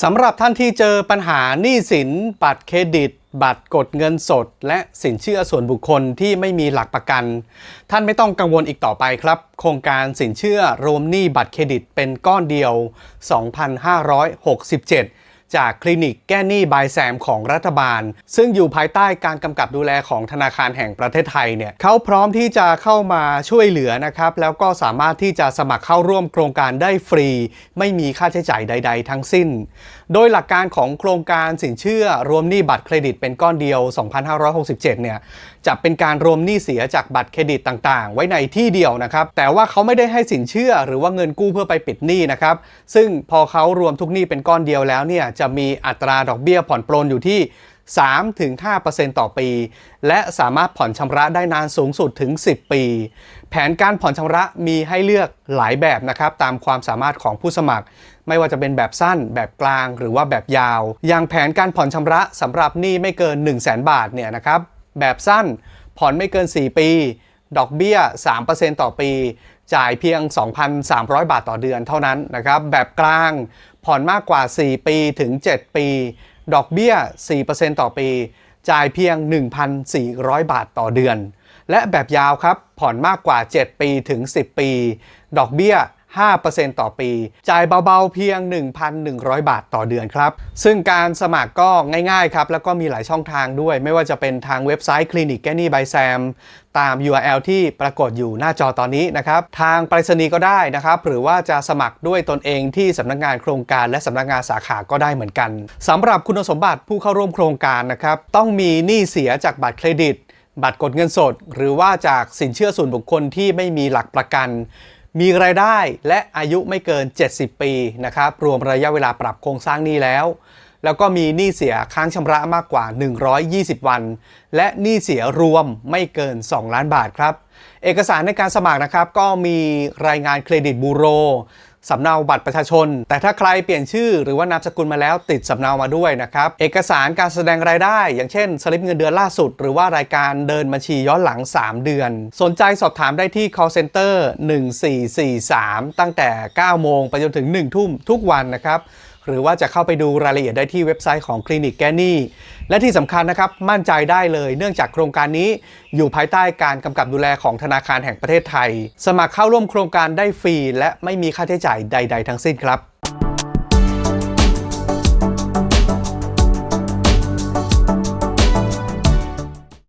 สำหรับท่านที่เจอปัญหาหนี้สิน บัตรเครดิต บัตรกดเงินสด และสินเชื่อส่วนบุคคลที่ไม่มีหลักประกัน ท่านไม่ต้องกังวลอีกต่อไปครับ โครงการสินเชื่อรวมหนี้บัตรเครดิตเป็นก้อนเดียว 2,567 จากคลินิกแก้หนี้บายแซมของรัฐบาล ซึ่งอยู่ภายใต้การกำกับดูแลของธนาคารแห่งประเทศไทยเนี่ยเขาพร้อมที่จะเข้ามาช่วยเหลือนะครับแล้วก็สามารถที่จะสมัครเข้าร่วมโครงการได้ฟรี ไม่มีค่าใช้จ่ายใด ๆ ทั้งสิ้น โดยหลักการของโครงการสินเชื่อรวมหนี้บัตรเครดิตเป็นก้อนเดียว 2,567 เนี่ยจะเป็นการรวมหนี้เสียจากบัตรเครดิตต่างๆ ไว้ในที่เดียวนะครับแต่ว่าเขาไม่ได้ให้สินเชื่อหรือว่าเงินกู้เพื่อไปปิดหนี้นะครับซึ่งพอเขารวมทุกหนี้เป็นก้อนเดียวแล้วเนี่ยจะมีอัตราดอกเบี้ยผ่อนปลนอยู่ที่ 3-5%ต่อปี และสามารถผ่อนชำระได้นานสูงสุดถึง 10 ปี แผนการผ่อนชำระมีให้เลือกหลายแบบนะครับ ตามความสามารถของผู้สมัคร ไม่ว่าจะเป็นแบบสั้น แบบกลาง หรือว่าแบบยาว อย่างแผนการผ่อนชำระสำหรับหนี้ไม่เกิน 1 0 0 0 0แบาทเนี่ยนะครับ แบบสั้นผ่อนไม่เกิน 4 ปี ดอกเบี้ย 3%ต่อปี จ่ายเพียง 2,300 บาทต่อเดือนเท่านั้นนะครับ แบบกลาง ผ่อนมากกว่า 4 ปีถึง 7 ปี ดอกเบี้ย 4%ต่อปี จ่ายเพียง 1,400 บาทต่อเดือน และแบบยาวครับ ผ่อนมากกว่า 7 ปีถึง 10 ปี ดอกเบี้ย 5%ต่อปี จ่ายเบาๆเพียง 1,100 บาทต่อเดือนครับ ซึ่งการสมัครก็ง่ายๆครับ แล้วก็มีหลายช่องทางด้วย ไม่ว่าจะเป็นทางเว็บไซต์คลินิกแกนี่บายแซมตาม URL ที่ปรากฏอยู่หน้าจอตอนนี้นะครับ ทางไปรษณีย์ก็ได้นะครับ หรือว่าจะสมัครด้วยตนเองที่สำนักงานโครงการและสำนักงานสาขาก็ได้เหมือนกันสำหรับคุณสมบัติผู้เข้าร่วมโครงการนะครับ ต้องมีหนี้เสียจากบัตรเครดิต บัตรกดเงินสด หรือว่าจากสินเชื่อส่วนบุคคลที่ไม่มีหลักประกัน มีรายได้และอายุไม่เกิน 70 ปีนะครับรวมระยะเวลาปรับโครงสร้างหนี้แล้ว แล้วก็มีหนี้เสียค้างชำระมากกว่า 120 วัน และหนี้เสียรวมไม่เกิน 2 ล้านบาทครับ เอกสารในการสมัครนะครับก็มีรายงานเครดิตบูโร สำเนาบัตรประชาชน แต่ถ้าใครเปลี่ยนชื่อหรือว่านามสกุลมาแล้วติดสำเนามาด้วยนะครับ เอกสารการแสดงรายได้ อย่างเช่นสลิปเงินเดือนล่าสุด หรือว่ารายการเดินบัญชีย้อนหลัง 3 เดือน สนใจสอบถามได้ที่ call center 1443 ตั้งแต่ 9 โมงไปจนถึง 1 ทุ่มทุกวันนะครับ หรือว่าจะเข้าไปดูรายละเอียดได้ที่เว็บไซต์ของคลินิกแกนี่ และที่สำคัญนะครับมั่นใจได้เลยเนื่องจากโครงการนี้อยู่ภายใต้การกำกับดูแลของธนาคารแห่งประเทศไทย สมัครเข้าร่วมโครงการได้ฟรี และไม่มีค่าใช้จ่ายใด ๆ ทั้งสิ้นครับ